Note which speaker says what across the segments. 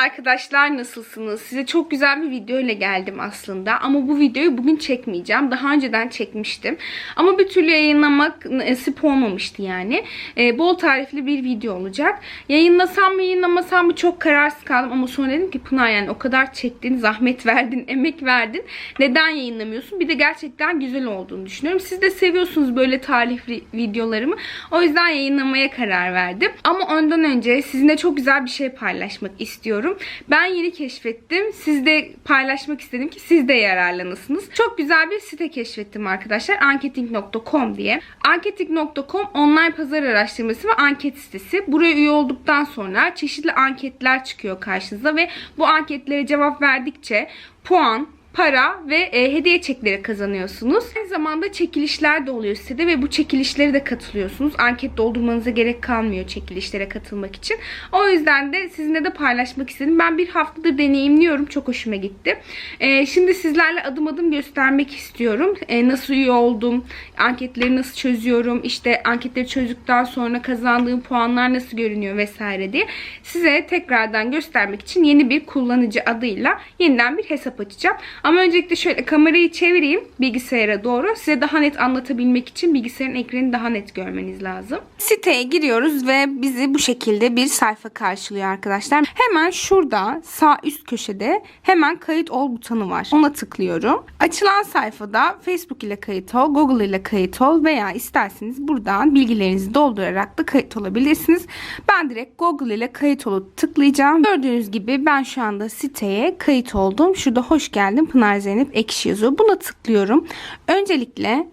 Speaker 1: Arkadaşlar nasılsınız? Size çok güzel bir video ile geldim aslında ama bu videoyu bugün çekmeyeceğim. Daha önceden çekmiştim ama bir türlü yayınlamak nasip olmamıştı yani. Ee, bol tarifli bir video olacak. Yayınlasam mı yayınlamasam mı çok kararsız kaldım ama sonra dedim ki Pınar yani o kadar çektin, zahmet verdin, emek verdin. Neden yayınlamıyorsun? Bir de gerçekten güzel olduğunu düşünüyorum. Siz de seviyorsunuz böyle tarifli videolarımı. O yüzden yayınlamaya karar verdim. Ama ondan önce sizinle çok güzel bir şey paylaşmak istiyorum. Ben yeni keşfettim. Siz de paylaşmak istedim ki siz de yararlanırsınız. Çok güzel bir site keşfettim arkadaşlar. Anketing.com diye. Anketing.com online pazar araştırması ve anket sitesi. Buraya üye olduktan sonra çeşitli anketler çıkıyor karşınıza ve bu anketlere cevap verdikçe puan, para ve e, hediye çekleri kazanıyorsunuz. Aynı zamanda çekilişler de oluyor sitede ve bu çekilişlere de katılıyorsunuz. Anket doldurmanıza gerek kalmıyor çekilişlere katılmak için. O yüzden de sizinle de paylaşmak istedim. Ben bir haftadır deneyimliyorum. Çok hoşuma gitti. E, şimdi sizlerle adım adım göstermek istiyorum. E, nasıl üye oldum, anketleri nasıl çözüyorum, işte anketleri çözdükten sonra kazandığım puanlar nasıl görünüyor vesaire diye size tekrardan göstermek için yeni bir kullanıcı adıyla yeniden bir hesap açacağım. Ama öncelikle şöyle kamerayı çevireyim bilgisayara doğru. Size daha net anlatabilmek için bilgisayarın ekranını daha net görmeniz lazım. Siteye giriyoruz ve bizi bu şekilde bir sayfa karşılıyor arkadaşlar. Hemen şurada sağ üst köşede hemen kayıt ol butonu var. Ona tıklıyorum. Açılan sayfada Facebook ile kayıt ol, Google ile kayıt ol veya isterseniz buradan bilgilerinizi doldurarak da kayıt olabilirsiniz. Ben direkt Google ile kayıt olup tıklayacağım. Gördüğünüz gibi ben şu anda siteye kayıt oldum. Şurada hoş geldin Pınar Zeynep Ekşi yazıyor. Buna tıklıyorum. Öncelikle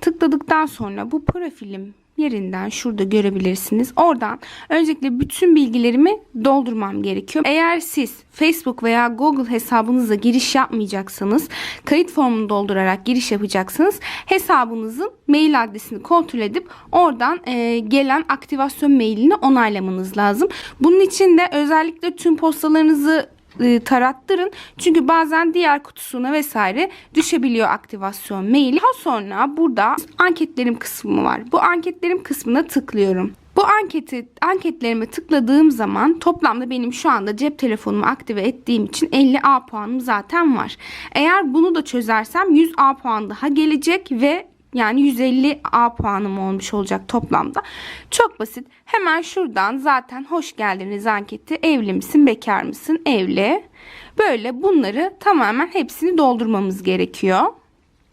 Speaker 1: tıkladıktan sonra bu profilim yerinden şurada görebilirsiniz. Oradan öncelikle bütün bilgilerimi doldurmam gerekiyor. Eğer siz Facebook veya Google hesabınıza giriş yapmayacaksanız kayıt formunu doldurarak giriş yapacaksınız. Hesabınızın mail adresini kontrol edip oradan e, gelen aktivasyon mailini onaylamanız lazım. Bunun için de özellikle tüm postalarınızı e, tarattırın. Çünkü bazen diğer kutusuna vesaire düşebiliyor aktivasyon maili. Daha sonra burada anketlerim kısmı var. Bu anketlerim kısmına tıklıyorum. Bu anketi anketlerime tıkladığım zaman toplamda benim şu anda cep telefonumu aktive ettiğim için 50 A puanım zaten var. Eğer bunu da çözersem 100 A puan daha gelecek ve yani 150 A puanım olmuş olacak toplamda. Çok basit. Hemen şuradan zaten hoş geldiniz anketi. Evli misin, bekar mısın? Evli. Böyle bunları tamamen hepsini doldurmamız gerekiyor.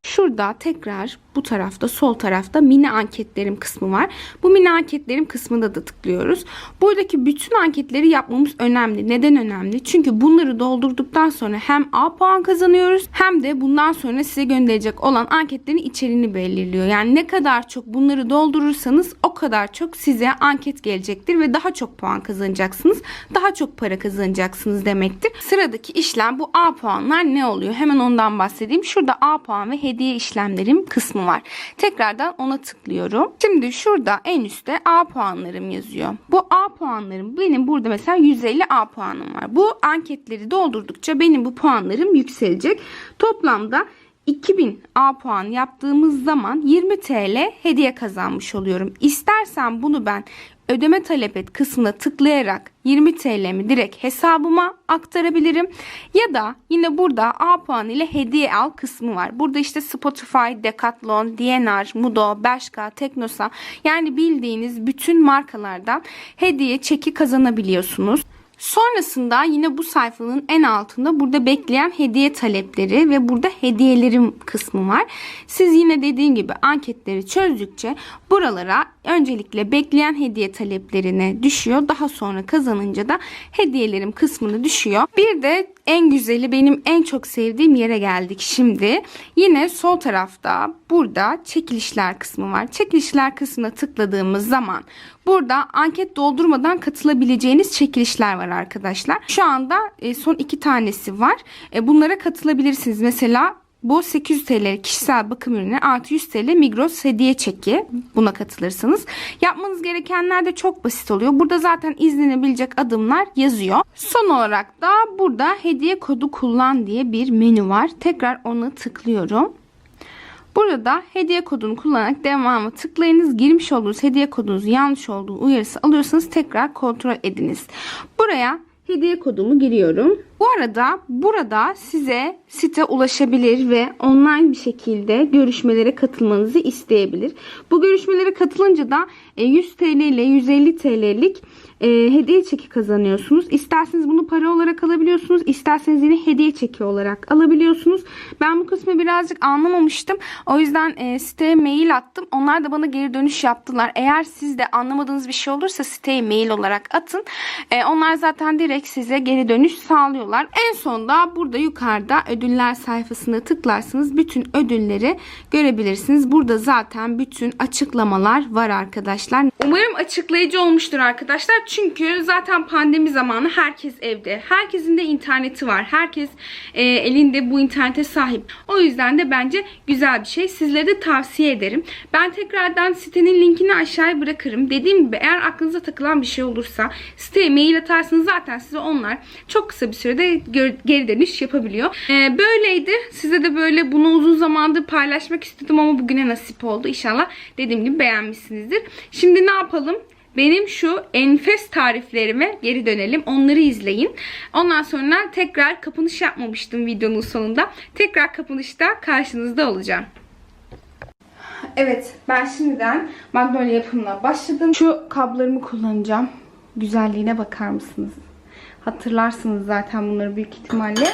Speaker 1: Şurada tekrar bu tarafta sol tarafta mini anketlerim kısmı var. Bu mini anketlerim kısmında da tıklıyoruz. Buradaki bütün anketleri yapmamız önemli. Neden önemli? Çünkü bunları doldurduktan sonra hem A puan kazanıyoruz hem de bundan sonra size gönderecek olan anketlerin içeriğini belirliyor. Yani ne kadar çok bunları doldurursanız o kadar çok size anket gelecektir ve daha çok puan kazanacaksınız. Daha çok para kazanacaksınız demektir. Sıradaki işlem bu A puanlar ne oluyor? Hemen ondan bahsedeyim. Şurada A puan ve hediye işlemlerim kısmı var. Tekrardan ona tıklıyorum. Şimdi şurada en üstte A puanlarım yazıyor. Bu A puanlarım benim burada mesela 150 A puanım var. Bu anketleri doldurdukça benim bu puanlarım yükselecek. Toplamda 2000 A puan yaptığımız zaman 20 TL hediye kazanmış oluyorum. İstersen bunu ben ödeme talep et kısmına tıklayarak 20 TL'mi direkt hesabıma aktarabilirim. Ya da yine burada A puan ile hediye al kısmı var. Burada işte Spotify, Decathlon, DNR, Mudo, Bershka, Teknosa yani bildiğiniz bütün markalardan hediye çeki kazanabiliyorsunuz. Sonrasında yine bu sayfanın en altında burada bekleyen hediye talepleri ve burada hediyelerim kısmı var. Siz yine dediğim gibi anketleri çözdükçe buralara öncelikle bekleyen hediye taleplerine düşüyor. Daha sonra kazanınca da hediyelerim kısmını düşüyor. Bir de en güzeli benim en çok sevdiğim yere geldik şimdi. Yine sol tarafta burada çekilişler kısmı var. Çekilişler kısmına tıkladığımız zaman burada anket doldurmadan katılabileceğiniz çekilişler var arkadaşlar. Şu anda e, son iki tanesi var. E, bunlara katılabilirsiniz. Mesela bu 800 TL kişisel bakım ürünü artı 100 TL Migros hediye çeki. Buna katılırsınız. Yapmanız gerekenler de çok basit oluyor. Burada zaten izlenebilecek adımlar yazıyor. Son olarak da burada hediye kodu kullan diye bir menü var. Tekrar onu tıklıyorum. Burada hediye kodunu kullanarak devamı tıklayınız. Girmiş olduğunuz hediye kodunuz yanlış olduğu uyarısı alıyorsanız tekrar kontrol ediniz. Buraya hediye kodumu giriyorum. Bu arada burada size site ulaşabilir ve online bir şekilde görüşmelere katılmanızı isteyebilir. Bu görüşmelere katılınca da e, 100 TL ile 150 TL'lik e, hediye çeki kazanıyorsunuz. İsterseniz bunu para olarak alabiliyorsunuz. isterseniz yine hediye çeki olarak alabiliyorsunuz. Ben bu kısmı birazcık anlamamıştım. O yüzden e, siteye mail attım. Onlar da bana geri dönüş yaptılar. Eğer siz de anlamadığınız bir şey olursa siteye mail olarak atın. E, onlar zaten direkt size geri dönüş sağlıyorlar. En sonunda burada yukarıda ödüller sayfasına tıklarsanız bütün ödülleri görebilirsiniz. Burada zaten bütün açıklamalar var arkadaşlar. Umarım açıklayıcı olmuştur arkadaşlar. Çünkü zaten pandemi zamanı herkes evde. Herkesin de interneti var. Herkes e, elinde bu internete sahip. O yüzden de bence güzel bir şey. Sizlere de tavsiye ederim. Ben tekrardan sitenin linkini aşağıya bırakırım. Dediğim gibi eğer aklınıza takılan bir şey olursa siteye mail atarsanız zaten size onlar çok kısa bir sürede gö- geri dönüş yapabiliyor. E, böyleydi. Size de böyle bunu uzun zamandır paylaşmak istedim ama bugüne nasip oldu. İnşallah dediğim gibi beğenmişsinizdir. Şimdi ne yapalım? Benim şu enfes tariflerime geri dönelim. Onları izleyin. Ondan sonra tekrar kapanış yapmamıştım videonun sonunda. Tekrar kapanışta karşınızda olacağım. Evet ben şimdiden magnolia yapımına başladım. Şu kablarımı kullanacağım. Güzelliğine bakar mısınız? Hatırlarsınız zaten bunları büyük ihtimalle.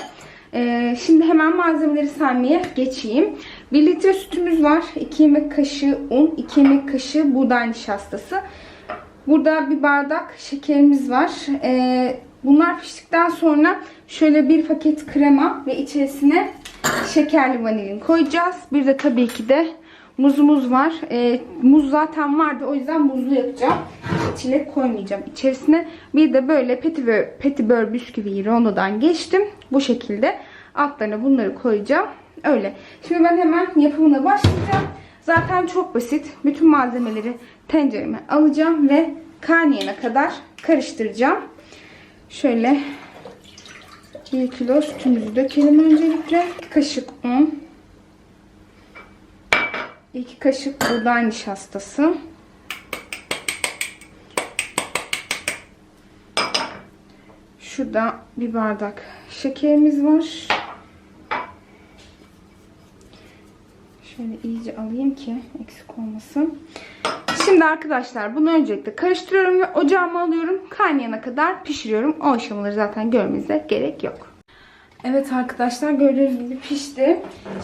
Speaker 1: Ee, şimdi hemen malzemeleri saymaya geçeyim. 1 litre sütümüz var. 2 yemek kaşığı un, 2 yemek kaşığı buğday nişastası. Burada bir bardak şekerimiz var. Ee, bunlar piştikten sonra şöyle bir paket krema ve içerisine şekerli vanilin koyacağız. Bir de tabii ki de muzumuz var. Ee, muz zaten vardı. O yüzden muzlu yapacağım. Çilek koymayacağım içerisine. Bir de böyle petibör, petibör bisküvi rondodan geçtim. Bu şekilde altlarına bunları koyacağım. Öyle. Şimdi ben hemen yapımına başlayacağım. Zaten çok basit. Bütün malzemeleri tencereme alacağım ve kaynayana kadar karıştıracağım. Şöyle 1 kilo sütümüzü dökelim öncelikle. Kaşık un. 2 kaşık buğday nişastası. Şurada bir bardak şekerimiz var. Şöyle iyice alayım ki eksik olmasın. Şimdi arkadaşlar bunu öncelikle karıştırıyorum ve ocağıma alıyorum. Kaynayana kadar pişiriyorum. O aşamaları zaten görmenize gerek yok. Evet arkadaşlar gördüğünüz gibi pişti.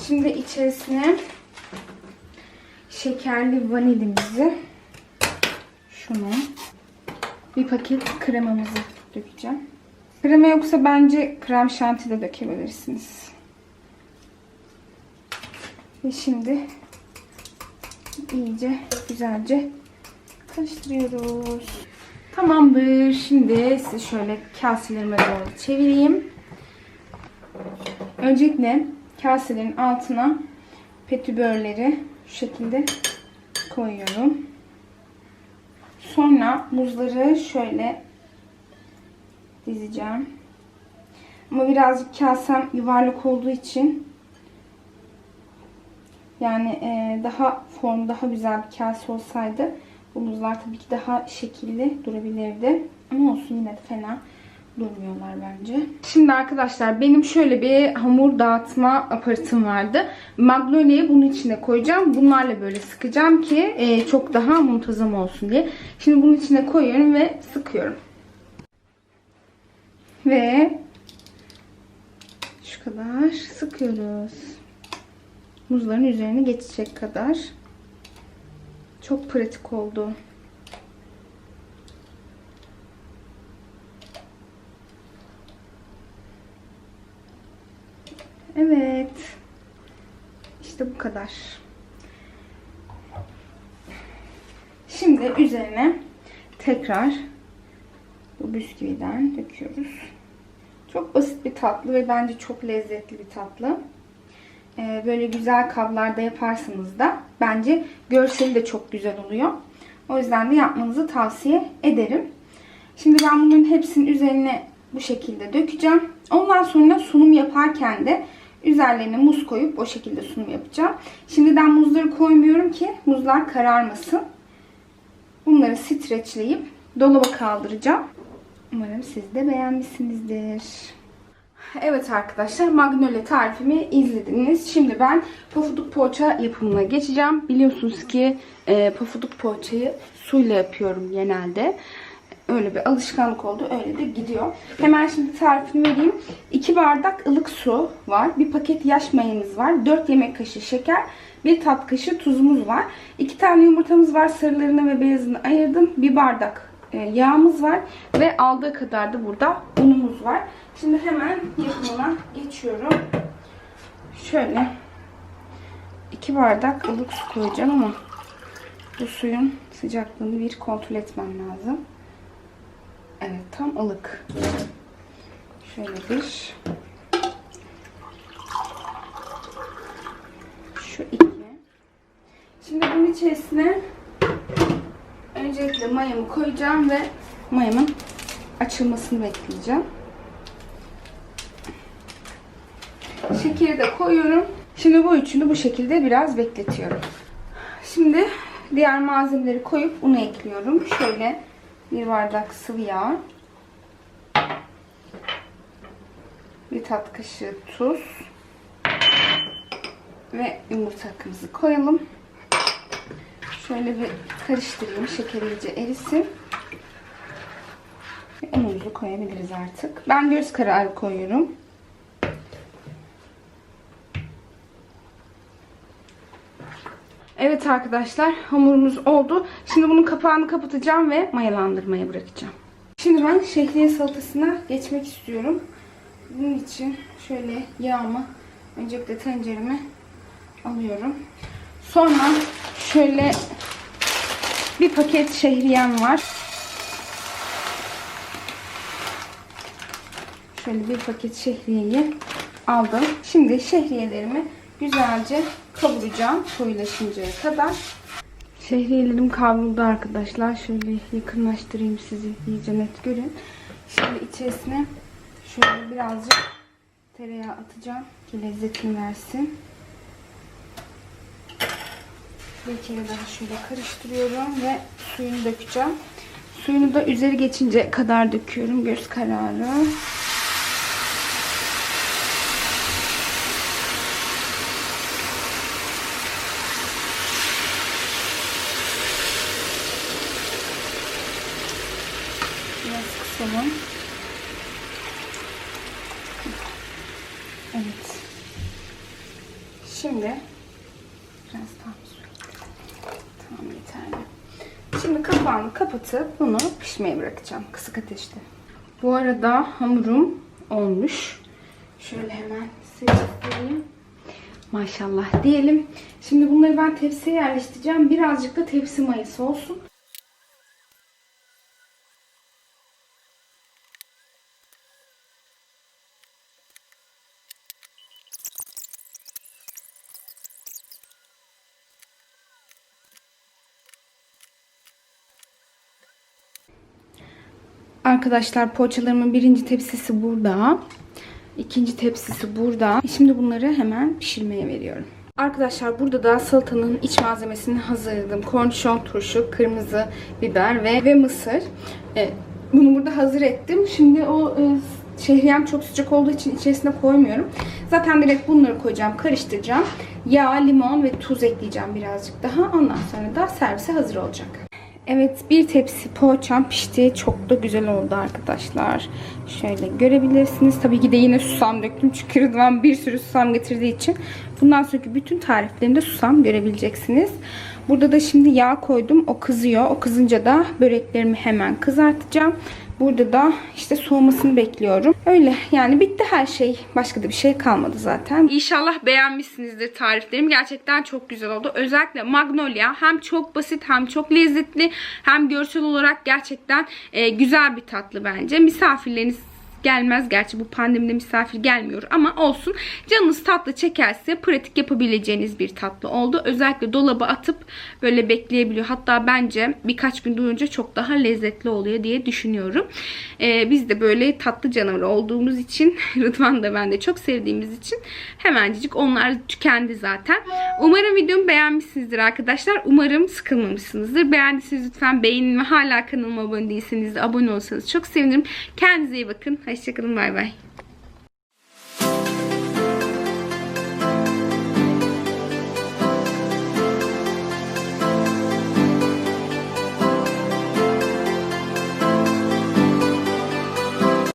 Speaker 1: Şimdi içerisine şekerli vanilimizi şunu bir paket kremamızı dökeceğim. Krema yoksa bence krem şanti de dökebilirsiniz. Ve şimdi iyice güzelce karıştırıyoruz. Tamamdır. Şimdi sizi şöyle kaselerime doğru çevireyim. Öncelikle kaselerin altına petibörleri şu şekilde koyuyorum. Sonra muzları şöyle dizeceğim. Ama birazcık kasem yuvarlak olduğu için yani e, daha form, daha güzel bir kase olsaydı bu muzlar tabii ki daha şekilli durabilirdi. Ama olsun yine de fena durmuyorlar bence. Şimdi arkadaşlar benim şöyle bir hamur dağıtma aparatım vardı. Magnolia'yı bunun içine koyacağım. Bunlarla böyle sıkacağım ki e, çok daha muntazam olsun diye. Şimdi bunun içine koyuyorum ve sıkıyorum. Ve şu kadar sıkıyoruz muzların üzerine geçecek kadar. Çok pratik oldu. Evet. İşte bu kadar. Şimdi üzerine tekrar bu bisküviden döküyoruz. Çok basit bir tatlı ve bence çok lezzetli bir tatlı. Ee, böyle güzel kablarda yaparsanız da bence görseli de çok güzel oluyor. O yüzden de yapmanızı tavsiye ederim. Şimdi ben bunların hepsinin üzerine bu şekilde dökeceğim. Ondan sonra sunum yaparken de üzerlerine muz koyup o şekilde sunum yapacağım. Şimdiden muzları koymuyorum ki muzlar kararmasın. Bunları streçleyip dolaba kaldıracağım. Umarım siz de beğenmişsinizdir. Evet arkadaşlar Magnolia tarifimi izlediniz. Şimdi ben pofuduk poğaça yapımına geçeceğim. Biliyorsunuz ki e, pofuduk poğaçayı suyla yapıyorum genelde. Öyle bir alışkanlık oldu. Öyle de gidiyor. Hemen şimdi tarifini vereyim. 2 bardak ılık su var. Bir paket yaş mayamız var. 4 yemek kaşığı şeker. Bir tat kaşığı tuzumuz var. 2 tane yumurtamız var. Sarılarını ve beyazını ayırdım. Bir bardak e, yağımız var. Ve aldığı kadar da burada unumuz var. Şimdi hemen yapımına geçiyorum. Şöyle 2 bardak ılık su koyacağım ama bu suyun sıcaklığını bir kontrol etmem lazım. Evet tam ılık. Şöyle bir. Şu iki. Şimdi bunun içerisine öncelikle mayamı koyacağım ve mayamın açılmasını bekleyeceğim. Şekeri de koyuyorum. Şimdi bu üçünü bu şekilde biraz bekletiyorum. Şimdi diğer malzemeleri koyup unu ekliyorum. Şöyle bir bardak sıvı yağ. Bir tat kaşığı tuz. Ve yumurta akımızı koyalım. Şöyle bir karıştırayım. Şeker iyice erisin. Unumuzu koyabiliriz artık. Ben göz kararı koyuyorum. Evet arkadaşlar hamurumuz oldu. Şimdi bunun kapağını kapatacağım ve mayalandırmaya bırakacağım. Şimdi ben şehriye salatasına geçmek istiyorum. Bunun için şöyle yağımı öncelikle tencereme alıyorum. Sonra şöyle bir paket şehriyem var. Şöyle bir paket şehriyeyi aldım. Şimdi şehriyelerimi güzelce kavuracağım koyulaşıncaya kadar. Şehriyelerim kavruldu arkadaşlar. Şöyle yakınlaştırayım sizi iyice net görün. Şimdi içerisine şöyle birazcık tereyağı atacağım ki lezzetini versin. Bir kere daha şöyle karıştırıyorum ve suyunu dökeceğim. Suyunu da üzeri geçince kadar döküyorum göz kararı. Biraz kısalım. Evet. Şimdi biraz daha. Tamam yeterli. Şimdi kapağını kapatıp bunu pişmeye bırakacağım kısık ateşte. Bu arada hamurum olmuş. Şöyle hemen size göstereyim. Maşallah diyelim. Şimdi bunları ben tepsiye yerleştireceğim. Birazcık da tepsi mayası olsun. Arkadaşlar poğaçalarımın birinci tepsisi burada. İkinci tepsisi burada. Şimdi bunları hemen pişirmeye veriyorum. Arkadaşlar burada da salatanın iç malzemesini hazırladım. Kornişon turşu, kırmızı biber ve, ve mısır. Ee, bunu burada hazır ettim. Şimdi o e, şehriyem çok sıcak olduğu için içerisine koymuyorum. Zaten direkt bunları koyacağım, karıştıracağım. Yağ, limon ve tuz ekleyeceğim birazcık daha. Ondan sonra da servise hazır olacak. Evet bir tepsi poğaçam pişti. Çok da güzel oldu arkadaşlar. Şöyle görebilirsiniz. Tabii ki de yine susam döktüm. Çünkü Rıdvan bir sürü susam getirdiği için. Bundan sonraki bütün tariflerimde susam görebileceksiniz. Burada da şimdi yağ koydum. O kızıyor. O kızınca da böreklerimi hemen kızartacağım. Burada da işte soğumasını bekliyorum. Öyle yani bitti her şey. Başka da bir şey kalmadı zaten. İnşallah beğenmişsinizdir tariflerim. Gerçekten çok güzel oldu. Özellikle Magnolia hem çok basit hem çok lezzetli hem görsel olarak gerçekten e, güzel bir tatlı bence. Misafirleriniz gelmez. Gerçi bu pandemide misafir gelmiyor ama olsun. Canınız tatlı çekerse pratik yapabileceğiniz bir tatlı oldu. Özellikle dolaba atıp böyle bekleyebiliyor. Hatta bence birkaç gün durunca çok daha lezzetli oluyor diye düşünüyorum. Ee, biz de böyle tatlı canavarı olduğumuz için Rıdvan da ben de çok sevdiğimiz için hemencik onlar tükendi zaten. Umarım videomu beğenmişsinizdir arkadaşlar. Umarım sıkılmamışsınızdır. Beğendiyseniz lütfen beğenin ve hala kanalıma abone değilseniz de abone olsanız çok sevinirim. Kendinize iyi bakın. Aí chega no bye bye.